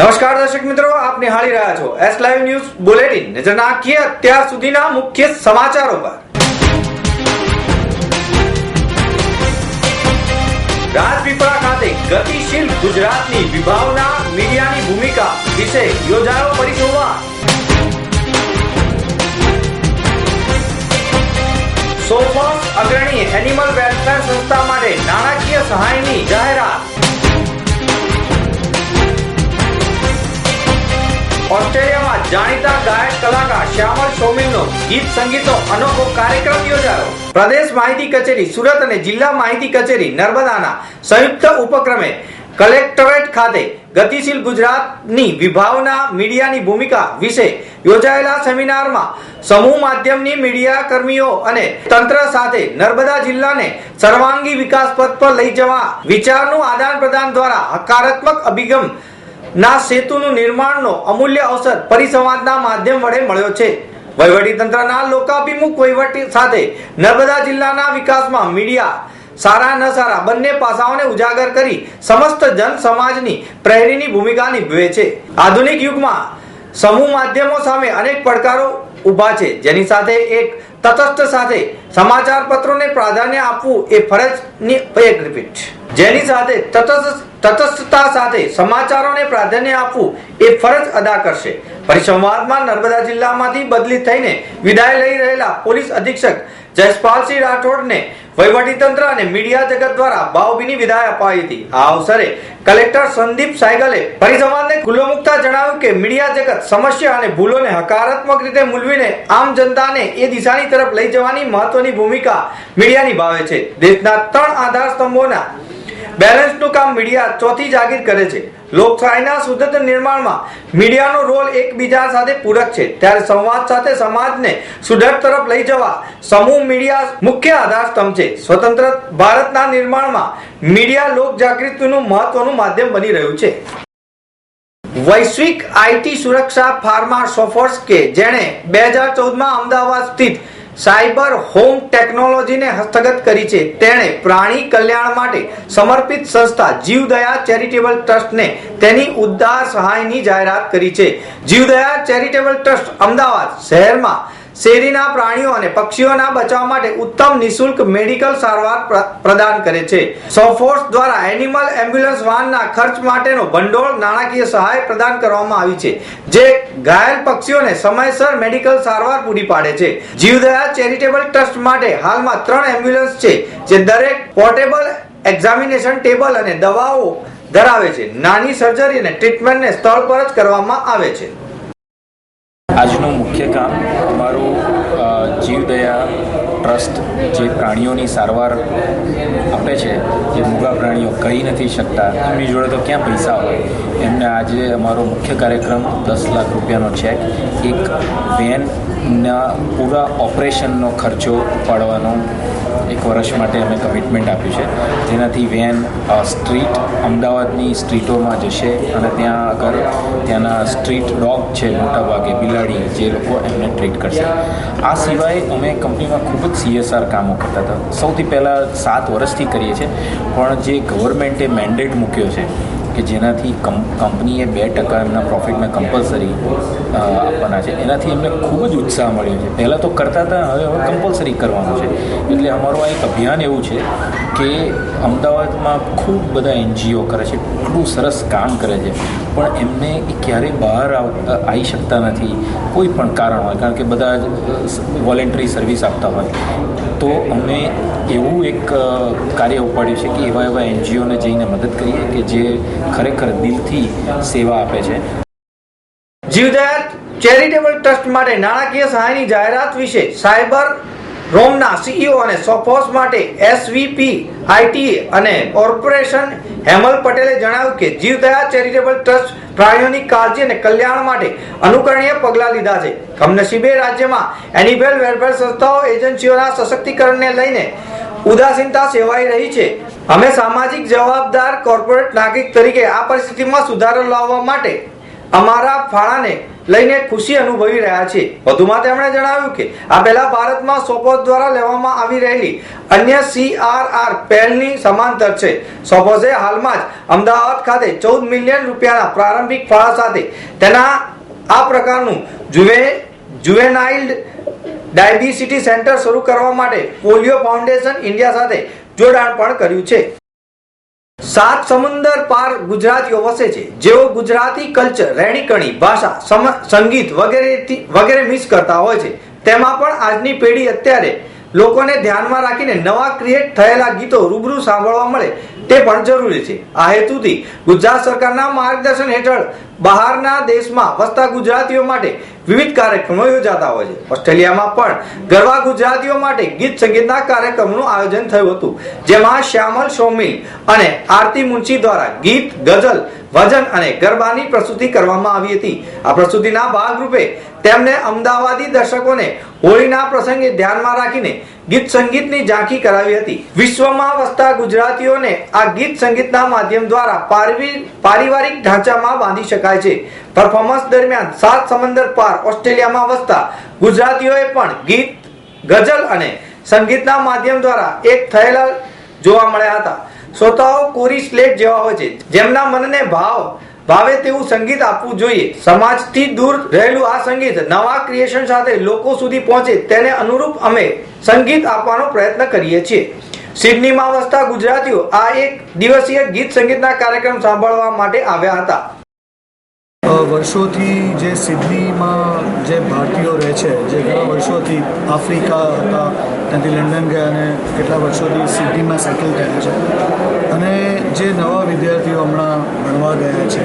નમસ્કાર દર્શક મિત્રો, આપ નિહાળી રહ્યા છો એસ લાઈવ ન્યૂઝ બુલેટિન નજર નાખીએ અત્યાર સુધીના મુખ્ય સમાચારો પર. રાજપીપળા ખાતે ગતિશીલ ગુજરાતની વિભાવના મીડિયાની ભૂમિકા વિશે યોજાયો પરિસંવાદ. સોફોસ અગ્રણી એનિમલ વેલફેર સંસ્થા માટે નાણાકીય સહાયની જાહેરાત. ઓસ્ટ્રેલિયામાં જાણીતા ગાયક કલાકાર શ્યામલ સોમિલનો ગીત સંગીતનો અનોખો કાર્યક્રમ યોજાયો. પ્રદેશ માહિતી કચેરી, સુરત અને જિલ્લા માહિતી કચેરી, નર્મદાના સંયુક્ત ઉપક્રમે કલેક્ટરેટ ખાતે ગતિશીલ ગુજરાતની વિભાવના મીડિયાની ભૂમિકા વિશે યોજાયેલા સેમિનારમાં સમૂહ માધ્યમની મીડિયા કર્મીઓ અને તંત્ર સાથે નર્મદા જિલ્લાને સર્વાંગી વિકાસ પથ પર લઈ જવા વિચારનું આદાન પ્રદાન દ્વારા હકારાત્મક અભિગમ ના સેતુનું નિર્માણનો અમૂલ્ય અવસર પરિસંવાદના માધ્યમ વડે મળ્યો છે. વહીવટી તંત્રના લોકાભિમુખ વહીવટી સાથે નર્મદા જિલ્લાના વિકાસમાં મીડિયા સારા ન સારા બંને પાસાઓને ઉજાગર કરી સમસ્ત જન સમાજની પ્રહરીની ભૂમિકા નિભવે છે. આધુનિક યુગમાં સમૂહ માધ્યમો સામે અનેક પડકારો ઊભા છે. જેની સાથે એક તટસ્થ સાથે સમાચાર પત્રોને પ્રાધાન્ય આપવું એ ફરજની એક રિપીટ. જેની સાથે તટસ્થ તટસ્થતા સાથે સમાચારોને પ્રાધાન્ય આપવું એ ફરજ અદા કરશે. પરિસંવાદમાં નર્મદા જિલ્લામાંથી બદલી થઈને વિદાય લઈ રહેલા પોલીસ અધિક્ષક જયપાલસિંહ રાઠોડને વહીવટીતંત્ર અને મીડિયા જગત દ્વારા ભાવભીની વિદાય અપાઈ હતી. આ અવસરે કલેક્ટર સંદીપ સાયગલે પરિસંવાદને ખુલ્લો મુકતા જણાવ્યું કે મીડિયા જગત સમસ્યા અને ભૂલોને હકારાત્મક રીતે મૂલવીને આમ જનતાને એ દિશાની તરફ લઈ જવાની મહત્વની ભૂમિકા મીડિયા નિભાવે છે. દેશના ત્રણ આધાર સ્તંભોના બેલેન્સનું કામ મીડિયા ચોથી જાગીર કરે છે. લોકશાહીના સુદૃઢ નિર્માણમાં મીડિયાનો રોલ એકબીજા સાથે પૂરક છે. ત્યારે સંવાદ સાથે સમાજને સુધર તરફ લઈ જવા સમૂહ મીડિયા મુખ્ય આધાર સ્તંભ છે. સ્વતંત્ર ભારતના નિર્માણમાં મીડિયા લોક જાગૃતિનું મહત્વનું માધ્યમ બની રહ્યું છે. વૈશ્વિક આઈટી સુરક્ષા ફાર્મા સોફ્ટવેર્સ કે જેણે બે હજાર ચૌદમાં અમદાવાદ સ્થિત સાયબર હોમ ટેકનોલોજીને હસ્તગત કરી છે. તેણે પ્રાણી કલ્યાણ માટે સમર્પિત સંસ્થા જીવદયા ચેરિટેબલ ટ્રસ્ટને તેની ઉદ્ધાર સહાયની જાહેરાત કરી છે. જીવદયા ચેરિટેબલ ટ્રસ્ટ અમદાવાદ શહેરમાં શેરીના પ્રાણીઓ અને પક્ષીઓના બચાવ માટે ઉત્તમ નિશુલ્ક મેડિકલ સારવાર પ્રદાન કરે છે. સોફોર્સ દ્વારા એનિમલ એમ્બ્યુલન્સ વાનના ખર્ચ માટેનો ભંડોળ નાણાકીય સહાય પ્રદાન કરવામાં આવી છે, જે ઘાયલ પક્ષીઓને સમયસર મેડિકલ સારવાર પૂરી પાડે છે. જીવદયા ચેરિટેબલ ટ્રસ્ટ માટે હાલમાં ત્રણ એમ્બ્યુલન્સ છે, જે દરેક પોર્ટેબલ એક્ઝામિનેશન ટેબલ અને દવાઓ ધરાવે છે. નાની સર્જરી અને ટ્રીટમેન્ટને સ્થળ પર જ કરવામાં આવે છે. આજનું મુખ્ય કામ અમારું જીવદયા ટ્રસ્ટ જે પ્રાણીઓની સારવાર આપે છે, જે મૂગા પ્રાણીઓ કહી નથી શકતા, એમની જોડે તો ક્યાં પૈસા હોય? એમને આજે અમારો મુખ્ય કાર્યક્રમ દસ લાખ રૂપિયાનો ચેક એક વેનના પૂરા ઓપરેશનનો ખર્ચો ઉપાડવાનો એક વર્ષ માટે અમે કમિટમેન્ટ આપ્યું છે. જેનાથી વેન સ્ટ્રીટ અમદાવાદની સ્ટ્રીટોમાં જશે અને ત્યાં આગળ ત્યાંના સ્ટ્રીટ ડોગ છે મોટાભાગે બિલાડી જે લોકો એમને ટ્રીટ કરશે. આ સિવાય અમે કંપનીમાં ખૂબ જ સીએસઆર કામો કરતા હતા. સૌથી પહેલાં સાત વર્ષથી કરીએ છીએ, પણ જે ગવર્મેન્ટે મેન્ડેટ મૂક્યો છે કે જેનાથી કંપનીએ બે ટકા એમના પ્રોફિટને કમ્પલસરી આપવાના છે. એનાથી એમને ખૂબ જ ઉત્સાહ મળ્યો છે. પહેલાં તો કરતા હતા, હવે હવે કમ્પલસરી કરવાનું છે. એટલે અમારું આ એક અભિયાન એવું છે કે અમદાવાદમાં ખૂબ બધા એનજીઓ કરે છે, એટલું સરસ કામ કરે છે. પણ એમને એ ક્યારેય બહાર આવ- શકતા નથી. કોઈ પણ કારણ હોય. કારણ કે બધા વોલેન્ટરી સર્વિસ આપતા હોય. તો અમે એવું એક કાર્ય ઉપાડ્યું છે કે એવા એવા એનજીઓને જઈને મદદ કરીએ કે જે ખરેખર દિલથી સેવા આપે છે. જીવદયા ચેરિટેબલ ટ્રસ્ટ માટે નાણાકીય સહાયની જાહેરાત વિશે સાયબર રોમના સીઈઓ અને સોફોસ માટે એસવીપી આઈટી અને કોર્પોરેશન હેમલ પટેલે જણાવ્યું કે જીવદયા ચેરિટેબલ ટ્રસ્ટ પ્રાણીઓની કાળજી અને કલ્યાણ માટે અનુકરણીય પગલાં લીધા છે. કમનસીબે રાજ્યમાં એનિમલ વેલફેર સંસ્થાઓ એજન્સીઓના સશક્તિકરણને લઈને ઉદાસીનતા સેવાઈ રહી છે. અમે સામાજિક જવાબદાર કોર્પોરેટ નાગરિક તરીકે આ પરિસ્થિતિમાં સુધારો લાવવા માટે અમારા ફાળાને લઈને ખુશી અનુભવી રહ્યા છે. વધુમાં તેમણે જણાવ્યું કે, આ પહેલા ભારતમાં સોપોસ દ્વારા લેવામાં આવી રહેલી અન્ય સીઆરઆર પહેલની સમાંતર છે. સોપોસે હાલમાં જ અમદાવાદ ખાતે ચૌદ મિલિયન રૂપિયાના પ્રારંભિક ફાળા સાથે તેના આ પ્રકારનું જુવે, જુવેનાઇલ્ડ ડાયાબિસિટી સેન્ટર શરૂ કરવા માટે પોલિયો ફાઉન્ડેશન ઇન્ડિયા સાથે જોડાણ પણ કર્યું છે. સાત સમુંદર પાર ગુજરાતીઓ વસે છે. જેઓ ગુજરાતી કલ્ચર, રહેણીકણી, ભાષા સંગીત વગેરે વગેરે મિસ કરતા હોય છે. તેમાં પણ આજની પેઢી અત્યારે લોકોને ધ્યાનમાં રાખીને નવા ક્રિએટ થયેલા ગીતો રૂબરૂ સાંભળવા મળે તે પણ જરૂરી છે. આ હેતુથી ગુજરાત સરકારના માર્ગદર્શન હેઠળ બહારના દેશમાં વસતા ગુજરાતીઓ માટે વિવિધ કાર્યક્રમો યોજાતા હોય છે. ઓસ્ટ્રેલિયામાં પણ ગરબા ગુજરાતીઓ માટે ગીત સંગીતના કાર્યક્રમનું આયોજન થયું હતું, જેમાં શ્યામલ સોમિલ અને આરતી મુનશી દ્વારા ગીત, ગઝલ, ભજન અને ગરબાની પ્રસ્તુતિ કરવામાં આવી હતી. આ પ્રસ્તુતિના ભાગરૂપે તેમને અમદાવાદી દર્શકોને હોળીના પ્રસંગે ધ્યાનમાં રાખીને ગીત સંગીતની ઝાંખી કરાવી હતી. વિશ્વમાં વસતા ગુજરાતીઓને આ ગીત સંગીતના માધ્યમ દ્વારા પારિવી- પારિવારિક ઢાંચામાં બાંધી શકાય છે. પરફોર્મન્સ દરમિયાન સાત સમંદર પાર ઓસ્ટ્રેલિયામાં વસતા ગુજરાતીઓએ પણ ગીત, ગઝલ અને સંગીતના માધ્યમ દ્વારા એક થયેલા જોવા મળ્યા હતા. શ્રોતાઓ કોરી સ્લેટ જેવા હોય છે, જેમના મનને ભાવ ભાવે તેવું સંગીત આપવું જોઈએ. સમાજથી દૂર રહેલું આ સંગીત નવા ક્રિએશન સાથે લોકો સુધી પહોંચે તેને અનુરૂપ અમે સંગીત આપવાનો પ્રયત્ન કરીએ છીએ. સિડનીમાં વસતા ગુજરાતીઓ આ એક દિવસીય ગીત સંગીતના કાર્યક્રમ સાંભળવા માટે આવ્યા હતા. વર્ષોથી જે સિડનીમાં જે ભારતીયો રહે છે, જે ઘણા વર્ષોથી આફ્રિકા હતા, ત્યાંથી લંડન ગયા અને કેટલા વર્ષોથી સિડનીમાં સેટલ થયા છે. અને જે નવા વિદ્યાર્થીઓ હમણાં ભણવા ગયા છે,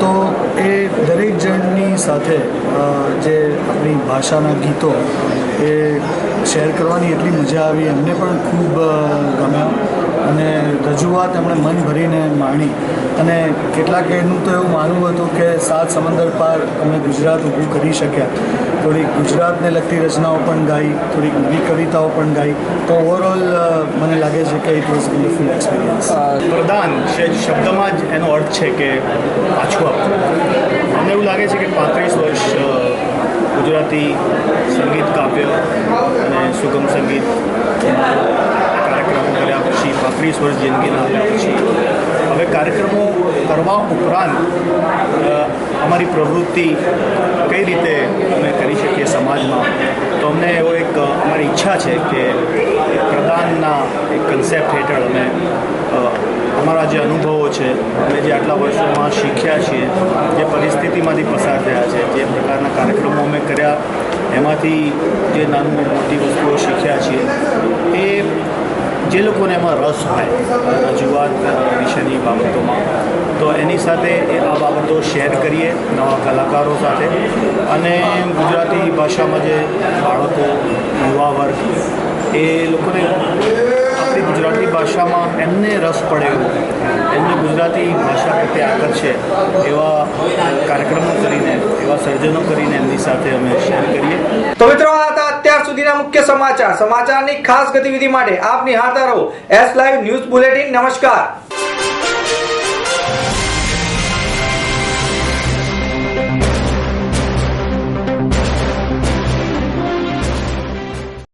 તો એ દરેક જણની સાથે જે આપણી ભાષાના ગીતો એ શેર કરવાની એટલી મજા આવી. એમને પણ ખૂબ ગમે મન ભરીને માણી. અને કેટલાક એનું તો એવું માનવું હતું કે સાત સમંદર પાર અમે ગુજરાત ઊભું કરી શક્યા. થોડીક ગુજરાતને લગતી રચનાઓ પણ ગાઈ, થોડીક નવી કવિતાઓ પણ ગાઈ. તો ઓવરઓલ મને લાગે છે કે ઇટ વોઝ વન્ડરફુલ એક્સપિરિયન્સ પ્રદાન છે શબ્દમાં જ એનો અર્થ છે કે પાછું આપવું મને એવું લાગે છે કે પાંત્રીસ વર્ષ ગુજરાતી સંગીત કાવ્ય અને સુગમ સંગીત કાર્યક્રમો કર્યા પછી પાંત્રીસ વર્ષ જિંદગીના આપ્યા પછી. હવે કાર્યક્રમો કરવા ઉપરાંત અમારી પ્રવૃત્તિ કઈ રીતે અમે કરી શકીએ સમાજમાં? તો અમને એવો એક, અમારી ઈચ્છા છે કે પ્રદાનના એક કન્સેપ્ટ હેઠળ અમે અમારા જે અનુભવો છે, અમે જે આટલા વર્ષોમાં શીખ્યા છીએ, જે પરિસ્થિતિમાંથી પસાર થયા છે, જે પ્રકારના કાર્યક્રમો અમે કર્યા, એમાંથી જે નાની મોટી વસ્તુઓ શીખ્યા છીએ, એ જે લોકોને એમાં રસ હોય, રજૂઆત વિશેની બાબતોમાં, તો એની સાથે એ આ બાબતો શેર કરીએ નવા કલાકારો સાથે. અને ગુજરાતી ભાષામાં જે બાળકો, યુવા વર્ગ, એ લોકોને આપણી ગુજરાતી ભાષામાં એમને રસ પડે એમને ગુજરાતી ભાષા પ્રત્યે આકર્ષે એવા કાર્યક્રમો કરીને, એવા સર્જનો કરીને એમની સાથે અમે શેર કરીએ. તો મિત્રો આ હતા અત્યાર સુધીના મુખ્ય સમાચાર. સમાચારની ખાસ ગતિવિધિ માટે આપ નિહાળતા રહો એસ લાઈવ ન્યૂઝ બુલેટિન. નમસ્કાર.